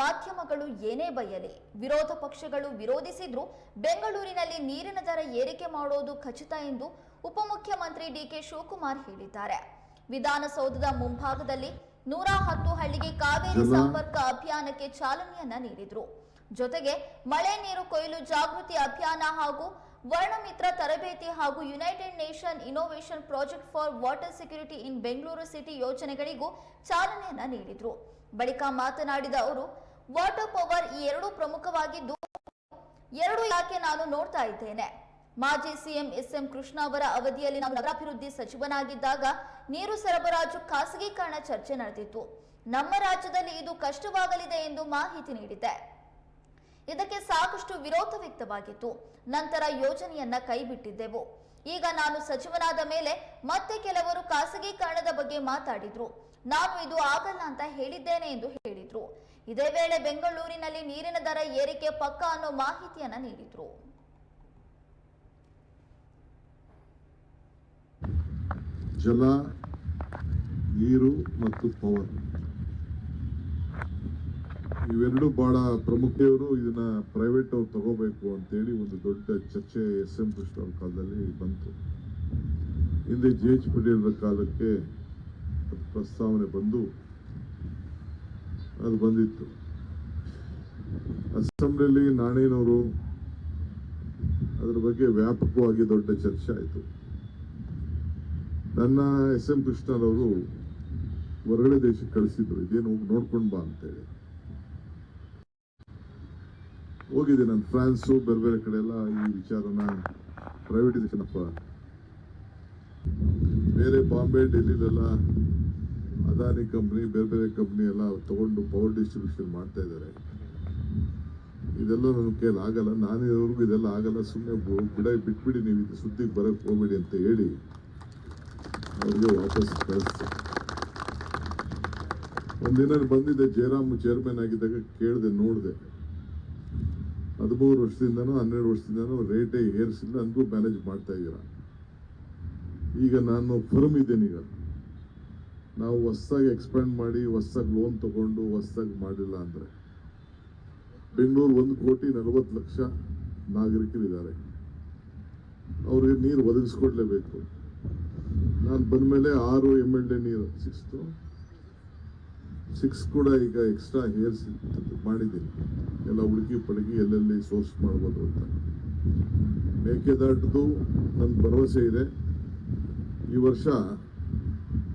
ಮಾಧ್ಯಮಗಳು ಏನೇ ಬಯಲಿ ವಿರೋಧ ಪಕ್ಷಗಳು ವಿರೋಧಿಸಿದ್ರು ಬೆಂಗಳೂರಿನಲ್ಲಿ ನೀರಿನ ದರ ಏರಿಕೆ ಮಾಡೋದು ಖಚಿತ ಎಂದು ಉಪಮುಖ್ಯಮಂತ್ರಿ ಡಿಕೆ ಶಿವಕುಮಾರ್ ಹೇಳಿದ್ದಾರೆ. ವಿಧಾನಸೌಧದ ಮುಂಭಾಗದಲ್ಲಿ ನೂರ ಹತ್ತು ಹಳ್ಳಿಗೆ ಕಾವೇರಿ ಸಂಪರ್ಕ ಅಭಿಯಾನಕ್ಕೆ ಚಾಲನೆಯನ್ನ ನೀಡಿದ್ರು. ಜೊತೆಗೆ ಮಳೆ ನೀರು ಕೊಯ್ಲು ಜಾಗೃತಿ ಅಭಿಯಾನ ಹಾಗೂ ವರ್ಣಮಿತ್ರ ತರಬೇತಿ ಹಾಗೂ United Nation innovation project for water security in Bengaluru city ಯೋಜನೆಗಳಿಗೂ ಚಾಲನೆಯನ್ನ ನೀಡಿದರು. ಬಳಿಕ ಮಾತನಾಡಿದ ಅವರು ವಾಟರ್ ಪವರ್ ಈ ಎರಡೂ ಪ್ರಮುಖವಾಗಿದ್ದು, ಎರಡು ಇಲಾಖೆ ನಾನು ನೋಡ್ತಾ ಇದ್ದೇನೆ. ಮಾಜಿ ಸಿಎಂ ಎಸ್ಎಂ ಕೃಷ್ಣ ಅವರ ಅವಧಿಯಲ್ಲಿ ನಾವು ನಗರಾಭಿವೃದ್ಧಿ ಸಚಿವನಾಗಿದ್ದಾಗ ನೀರು ಸರಬರಾಜು ಖಾಸಗೀಕರಣ ಚರ್ಚೆ ನಡೆದಿತ್ತು. ನಮ್ಮ ರಾಜ್ಯದಲ್ಲಿ ಇದು ಕಷ್ಟವಾಗಲಿದೆ ಎಂದು ಮಾಹಿತಿ ನೀಡಿದೆ. ಇದಕ್ಕೆ ಸಾಕಷ್ಟು ವಿರೋಧ ವ್ಯಕ್ತವಾಗಿತ್ತು. ನಂತರ ಯೋಜನೆಯನ್ನ ಕೈಬಿಟ್ಟಿದ್ದೆವು. ಈಗ ನಾನು ಸಚಿವನಾದ ಮೇಲೆ ಮತ್ತೆ ಕೆಲವರು ಖಾಸಗೀಕರಣದ ಬಗ್ಗೆ ಮಾತಾಡಿದ್ರು. ನಾನು ಇದು ಆಗಲ್ಲ ಅಂತ ಹೇಳಿದ್ದೇನೆ ಎಂದು ಹೇಳಿದ್ರು. ಇದೇ ವೇಳೆ ಬೆಂಗಳೂರಿನಲ್ಲಿ ನೀರಿನ ದರ ಏರಿಕೆ ಪಕ್ಕ ಅನ್ನೋ ಮಾಹಿತಿಯನ್ನ ನೀಡಿದ್ರು. ಜಲ, ನೀರು ಮತ್ತು ಪವರ್. ಇವೆರಡು ಬಹಳ ಪ್ರಮುಖರು ಇದನ್ನ ಪ್ರೈವೇಟ್ ಅವ್ರು ತಗೋಬೇಕು ಅಂತೇಳಿ ಒಂದು ದೊಡ್ಡ ಚರ್ಚೆ ಎಸ್ ಎಂ ಕೃಷ್ಣ ಅವ್ರ ಕಾಲದಲ್ಲಿ ಬಂತು. ಹಿಂದೆ ಜಿ ಎಚ್ ಪಟೇಲ್ರ ಕಾಲಕ್ಕೆ ಪ್ರಸ್ತಾವನೆ ಬಂದು ಅದು ಬಂದಿತ್ತು. ಅಸೆಂಬ್ಲಿಯಲ್ಲಿ ನಾಣೇನವರು ಅದರ ಬಗ್ಗೆ ವ್ಯಾಪಕವಾಗಿ ದೊಡ್ಡ ಚರ್ಚೆ ಆಯಿತು. ನನ್ನ ಎಸ್ ಎಂ ಕೃಷ್ಣರವರು ಹೊರಗಡೆ ದೇಶಕ್ಕೆ ಕಳಿಸಿದ್ರು, ಇದೇನು ಹೋಗಿ ನೋಡ್ಕೊಂಡು ಬಾ ಅಂತೇಳಿ. ಹೋಗಿದ್ದೆ ನಾನು. ಫ್ರಾನ್ಸು ಬೇರೆ ಬೇರೆ ಕಡೆ ಎಲ್ಲ ಈ ವಿಚಾರನ ಪ್ರೈವೇಟೈಸೇಷನ್ ಅಪ್ಪ ಬೇರೆ ಬಾಂಬೆ, ಡೆಲ್ಲಿಲೆಲ್ಲ ಅದಾನಿ ಕಂಪ್ನಿ ಬೇರೆ ಬೇರೆ ಕಂಪ್ನಿ ಎಲ್ಲ ತಗೊಂಡು ಪವರ್ ಡಿಸ್ಟ್ರಿಬ್ಯೂಷನ್ ಮಾಡ್ತಾ ಇದ್ದಾರೆ. ಇದೆಲ್ಲ ನನ್ನ ಕೈಯಲ್ಲಿ ಆಗಲ್ಲ. ನಾನು ಇರೋರ್ಗು ಇದೆಲ್ಲ ಆಗಲ್ಲ. ಸುಮ್ಮನೆ ಬಿಡ ಬಿಟ್ಬಿಡಿ, ನೀವು ಇದು ಸುದ್ದಿಗೆ ಬರಕ್ಕೆ ಹೋಗ್ಬೇಡಿ ಅಂತ ಹೇಳಿ ಅವ್ರಿಗೆ ವಾಪಸ್ ಕಳಿಸ್ತೆ ಒಂದಿನ ಬಂದಿದ್ದೆ, ಜಯರಾಮ್ ಚೇರ್ಮನ್ ಆಗಿದ್ದಾಗ ಕೇಳಿದೆ, ನೋಡಿದೆ. ಹದಿಮೂರು ವರ್ಷದಿಂದನೂ, ಹನ್ನೆರಡು ವರ್ಷದಿಂದನೂ ರೇಟೇ ಏರಿಸಿಲ್ಲ ಅಂದ್ರೂ ಮ್ಯಾನೇಜ್ ಮಾಡ್ತಾ ಇದ್ದೀರ? ಈಗ ನಾನು ಫರ್ಮ್ ಇದ್ದೇನೆ ಈಗ. ನಾವು ಹೊಸ್ದಾಗಿ ಎಕ್ಸ್ಪ್ಯಾಂಡ್ ಮಾಡಿ, ಹೊಸ್ದಾಗಿ ಲೋನ್ ತಗೊಂಡು, ಹೊಸ್ದಾಗಿ ಮಾಡಿಲ್ಲ ಅಂದರೆ. ಬೆಂಗಳೂರು ಒಂದು ಕೋಟಿ ನಲವತ್ತು ಲಕ್ಷ ನಾಗರಿಕರಿದ್ದಾರೆ ಅವ್ರಿಗೆ ನೀರು ಒದಗಿಸ್ಕೊಡ್ಲೇಬೇಕು. ನಾನು ಬಂದ ಮೇಲೆ ಆರು ಎಂ ಎಲ್ ಎ ನೀರು ಸಿಕ್ಸ್ತು ಸಿಕ್ಸ್ ಕೂಡ ಈಗ ಎಕ್ಸ್ಟ್ರಾ ಹೇರ್ಸ್ ಮಾಡಿದ್ದೀನಿ. ಎಲ್ಲ ಹುಡುಕಿ ಪಡುಗಿ, ಎಲ್ಲೆಲ್ಲಿ ಸೋರ್ಸ್ ಮಾಡ್ಬೋದು ಅಂತ. ಮೇಕೆದಾಟದ್ದು ನನ್ನ ಭರವಸೆ ಇದೆ. ಈ ವರ್ಷ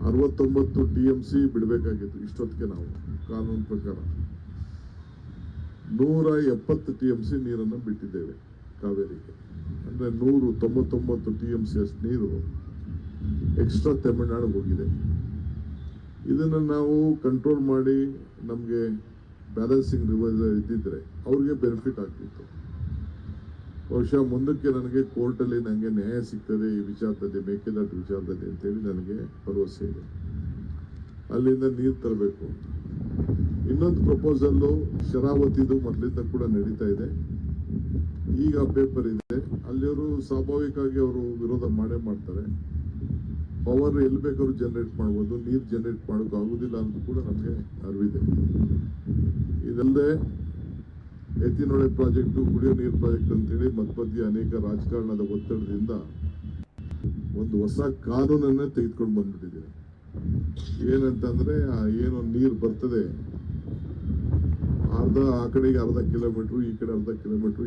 ಅರವತ್ತೊಂಬತ್ತು ಟಿ ಎಂ ಸಿ ಬಿಡಬೇಕಾಗಿತ್ತು ಇಷ್ಟೊತ್ತಿಗೆ ನಾವು, ಕಾನೂನು ಪ್ರಕಾರ. ನೂರ ಎಪ್ಪತ್ತು ಟಿ ಎಂ ಸಿ ನೀರನ್ನು ಬಿಟ್ಟಿದ್ದೇವೆ ಕಾವೇರಿಗೆ. ಅಂದರೆ ನೂರು, ತೊಂಬತ್ತೊಂಬತ್ತು ಟಿ ಎಂ ಸಿ ಅಷ್ಟು ನೀರು ಎಕ್ಸ್ಟ್ರಾ ತಮಿಳ್ನಾಡಿಗೆ ಹೋಗಿದೆ. ಇದನ್ನು ನಾವು ಕಂಟ್ರೋಲ್ ಮಾಡಿ ನಮಗೆ ಬ್ಯಾಲೆನ್ಸಿಂಗ್ ರಿವೈಸ್ ಇದ್ದಿದ್ರೆ ಅವ್ರಿಗೆ ಬೆನಿಫಿಟ್ ಆಗ್ತಿತ್ತು. ಬಹುಶಃ ಮುಂದಕ್ಕೆ ನನಗೆ ಕೋರ್ಟಲ್ಲಿ ನನಗೆ ನ್ಯಾಯ ಸಿಗ್ತದೆ ಈ ವಿಚಾರದಲ್ಲಿ, ಮೇಕೆದಾಟು ವಿಚಾರದಲ್ಲಿ ಅಂತೇಳಿ ನನಗೆ ಭರವಸೆ ಇದೆ. ಅಲ್ಲಿಂದ ನೀರು ತರಬೇಕು. ಇನ್ನೊಂದು ಪ್ರಪೋಸಲ್ಲು ಶರಾವತಿದು ಮೊದಲಿಂದ ಕೂಡ ನಡೀತಾ ಇದೆ. ಈಗ ಪೇಪರ್ ಇದೆ. ಅಲ್ಲಿಯವರು ಸ್ವಾಭಾವಿಕವಾಗಿ ಅವರು ವಿರೋಧ ಮಾಡೇ ಮಾಡ್ತಾರೆ. ಪವರ್ ಎಲ್ಲಿ ಬೇಕಾದ್ರೂ ಜನರೇಟ್ ಮಾಡ್ಬೋದು, ನೀರು ಜನರೇಟ್ ಮಾಡೋಕೆ ಆಗುದಿಲ್ಲ ಅಂತ ಕೂಡ ನಮಗೆ ಅರಿವಿದೆ ಇದಲ್ಲದೆ ಎತ್ತಿನೊಳೆ ಪ್ರಾಜೆಕ್ಟು ಕುಡಿಯೋ ನೀರು ಪ್ರಾಜೆಕ್ಟ್ ಅಂತೇಳಿ ಮಧ್ಯ ಅನೇಕ ರಾಜಕಾರಣದ ಒತ್ತಡದಿಂದ ಒಂದು ಹೊಸ ಕಾನೂನನ್ನೇ ತೆಗೆದುಕೊಂಡು ಬಂದ್ಬಿಟ್ಟಿದ್ದೀನಿ ಏನಂತಂದರೆ ಏನು ನೀರು ಬರ್ತದೆ, ಅರ್ಧ ಆ ಕಡೆಗೆ ಅರ್ಧ ಕಿಲೋಮೀಟ್ರು ಈ ಕಡೆ ಅರ್ಧ ಕಿಲೋಮೀಟ್ರು